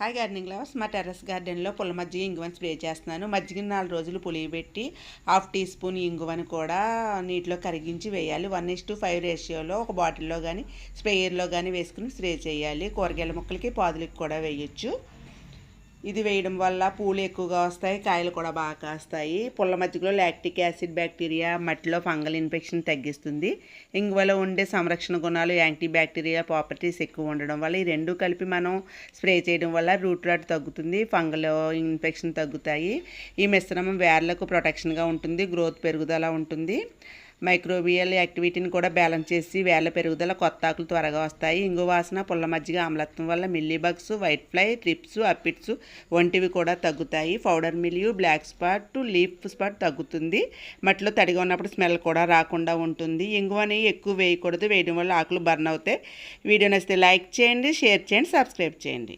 Hi gardening lovers. మా terrace గార్డెన్లో పుల్ల మజ్జిగ ఇంగువని స్ప్రే చేస్తున్నాను. మజ్జిగ నాలుగు రోజులు పులియబెట్టి హాఫ్ టీ స్పూన్ ఇంగువని కూడా నీటిలో కరిగించి వేయాలి. వన్ ఇస్ టు ఫైవ్ రేషియోలో ఒక బాటిల్లో కానీ స్ప్రేయర్లో కానీ వేసుకుని స్ప్రే చేయాలి. కూరగాయల మొక్కలకి పాదులకి కూడా వేయచ్చు. ఇది వేయడం వల్ల పూలు ఎక్కువగా వస్తాయి కాయలు కూడా బాగా కాస్తాయి. పుల్ల మజ్జిగలో లాక్టిక్ యాసిడ్ బ్యాక్టీరియా మట్టిలో ఫంగల్ ఇన్ఫెక్షన్ తగ్గిస్తుంది. ఇంగువలో ఉండే సంరక్షణ గుణాలు యాంటీ బ్యాక్టీరియా ప్రాపర్టీస్ ఎక్కువ ఉండడం వల్ల ఈ రెండు కలిపి మనం స్ప్రే చేయడం వల్ల రూట్ రాట్ తగ్గుతుంది ఫంగల్ ఇన్ఫెక్షన్ తగ్గుతాయి. ఈ మిశ్రమం వేర్లకు ప్రొటెక్షన్గా ఉంటుంది గ్రోత్ పెరుగుదల ఉంటుంది. మైక్రోబియల్ యాక్టివిటీని కూడా బ్యాలెన్స్ చేసి వేళ్ళ పెరుగుదల కొత్త ఆకులు త్వరగా వస్తాయి. ఇంగు వాసన పుల్ల మజ్జిగ ఆమ్లత్వం వల్ల mealy bugs white fly thrips aphids వంటివి కూడా తగ్గుతాయి. Powder mildew black spot leaf spot తగ్గుతుంది. మట్టిలో తడిగా ఉన్నప్పుడు స్మెల్ కూడా రాకుండా ఉంటుంది. ఇంగువని ఎక్కువ వేయకూడదు. వేయడం వల్ల ఆకులు బర్న్ అవుతాయి. వీడియో నచ్చితే లైక్ చేయండి షేర్ చేయండి సబ్స్క్రైబ్ చేయండి.